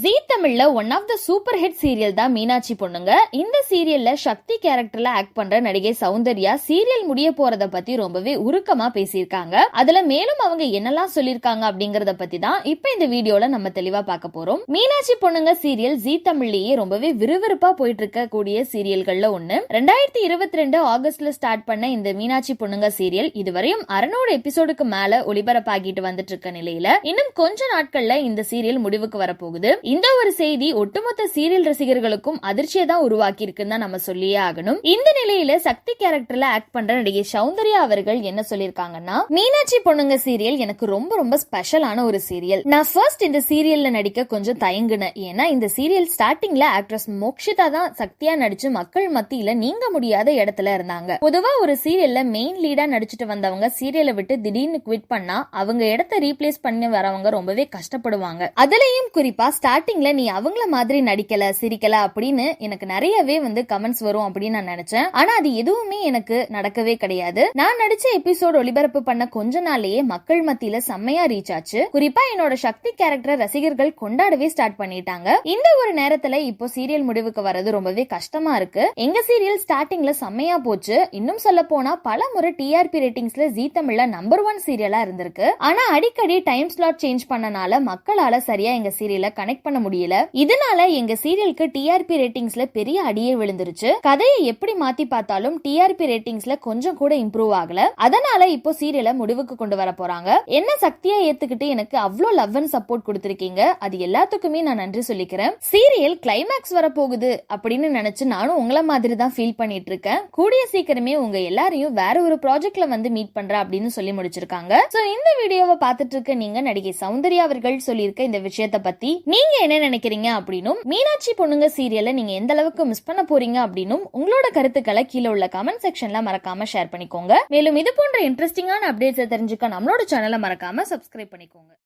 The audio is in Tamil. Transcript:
ஜீ தமிழ்ல one of the super hit serial தான் மீனாட்சி பொண்ணுங்க. இந்த சீரியல்ல சக்தி கேரக்டர்ல ஆக்ட் பண்ற நடிகை சௌந்தர்யா சீரியல் முடிய போறத பத்தி ரொம்பவே உருக்கமா பேசியிருக்காங்க. அதுல மேலும் அவங்க என்னெல்லாம் சொல்லியிருக்காங்க அப்படிங்கறத பத்தி தான் இப்ப இந்த வீடியோல நம்ம தெளிவா பார்க்க போறோம். மீனாட்சி பொண்ணுங்க சீரியல் ஜீ தமிழ்லயே ரொம்பவே விறுவிறுப்பா போயிட்டு இருக்க கூடிய சீரியல்கள்ல ஒண்ணு. ரெண்டாயிரத்தி இருபத்தி ரெண்டு ஆகஸ்ட்ல ஸ்டார்ட் பண்ண இந்த மீனாட்சி பொண்ணுங்க சீரியல் இதுவரையும் அறுநூறு எபிசோடுக்கு மேல ஒளிபரப்பாகிட்டு வந்துட்டு இருக்க நிலையில இன்னும் கொஞ்ச நாட்கள்ல இந்த சீரியல் முடிவுக்கு வரப்போகுது. இந்த ஒரு செய்தி ஒட்டுமொத்த சீரியல் ரசிகர்களுக்கும் அதிர்ச்சியை தான் உருவாக்கி இருக்குன்னு தான் நம்ம சொல்லியே ஆகணும். இந்த நிலையில சக்தி கேரக்டர்ல ஆக்ட் பண்ற நடிகை சௌந்தர்யா அவர்கள் என்ன சொல்லிருக்காங்கன்னா மீனாட்சி பொண்ணுங்க சீரியல் எனக்கு ரொம்ப ரொம்ப ஸ்பெஷலான ஒரு சீரியல். நான் ஃபர்ஸ்ட் இந்த சீரியல்ல நடிக்க கொஞ்சம் தயங்குனேன். ஏன்னா இந்த சீரியல் ஸ்டார்டிங்ல ஆக்ட்ரஸ் மோக்ஷிதா தான் சக்தியா நடிச்சு மக்கள் மத்தியில நீங்க முடியாத இடத்துல இருந்தாங்க. பொதுவா ஒரு சீரியல்ல மெயின் லீடா நடிச்சிட்டு வந்தவங்க சீரியலை விட்டு திடீர்னு குவிட் பண்ணா அவங்க இடத்த ரீப்ளேஸ் பண்ணி வரவங்க ரொம்பவே கஷ்டப்படுவாங்க. அதுலயும் குறிப்பா ஸ்டார்டிங்கில் நீ அவங்கள மாதிரி நடிக்கல சிரிக்கல அப்படின்னு எனக்கு நிறையவே வந்து கமெண்ட்ஸ் வரும் அப்படின்னு நான் நினைச்சேன். ஆனா அது எதுவுமே எனக்கு நடக்கவே கிடையாது. நான் நடிச்ச எபிசோட் ஒளிபரப்பு பண்ண கொஞ்ச நாள்லயே மக்கள் மத்தியில செம்மையா ரீச் ஆச்சு. குறிப்பா என்னோட சக்தி கேரக்டர் ரசிகர்கள் கொண்டாடவே ஸ்டார்ட் பண்ணிட்டாங்க. இந்த ஒரு நேரத்துல இப்போ சீரியல் முடிவுக்கு வர்றது ரொம்பவே கஷ்டமா இருக்கு. எங்க சீரியல் ஸ்டார்டிங்ல செம்மையா போச்சு. இன்னும் சொல்ல போனா பல முறை டிஆர்பி ரேட்டிங்ஸ்ல ஜி தமிழ்ல நம்பர் ஒன் சீரியலா இருந்திருக்கு. ஆனா அடிக்கடி டைம் ஸ்லாட் சேஞ்ச் பண்ணனால மக்களால சரியா எங்க சீரியல கனெக்ட் பண்ண முடியல. இதனால எங்க சீரியலுக்கு டிஆர்பி ரேட்டிங்ஸ்ல பெரிய அடியே விழுந்துருச்சு. கதையை எப்படி மாத்தி பார்த்தாலும் டிஆர்பி ரேட்டிங்ஸ்ல கொஞ்சம் கூட இம்ப்ரூவ் ஆகல. அதனால இப்போ சீரியலை முடிவுக்கு கொண்டு வர போறாங்க. என்ன சக்தியா ஏத்துக்கிட்டு எனக்கு அவ்வளோ லவ் அண்ட் சப்போர்ட் கொடுத்துருக்கீங்க? அது எல்லாத்துக்குமே நான் நன்றி சொல்லிக்கிறேன். சீரியல் கிளைமேக்ஸ் வரப்போகுது அப்படின்னு நினைச்சு நானும் உங்களை மாதிரி தான் ஃபீல் பண்ணிட்டு இருக்கேன். கூடிய சீக்கிரமே உங்க எல்லாரையும் வேற ஒரு ப்ராஜெக்ட்ல வந்து மீட் பண்றேன் அப்படின்னு சொல்லி முடிச்சிருக்காங்க. சோ இந்த வீடியோவை பார்த்துட்டு இருக்க நீங்க நடிகை சௌந்தர்யா அவர்கள் சொல்லியிருக்க இந்த விஷயத்த பத்தி நீங்க என்ன நினைக்கிறீங்க அப்படின்னும் மீனாட்சி பொண்ணுங்க சீரியலை நீங்க எந்த அளவுக்கு மிஸ் பண்ண போறீங்க அப்படின்னும் உங்களோட கருத்துக்களை கீழே உள்ள கமெண்ட் செக்ஷன்ல மறக்காம ஷேர் பண்ணிக்கோங்க. மேலும் இது போன்ற இன்ட்ரெஸ்டிங்கான அப்டேட்ஸை தெரிஞ்சுக்க நம்மளோட சேனலை மறக்காம சப்ஸ்கிரைப் பண்ணிக்கோங்க.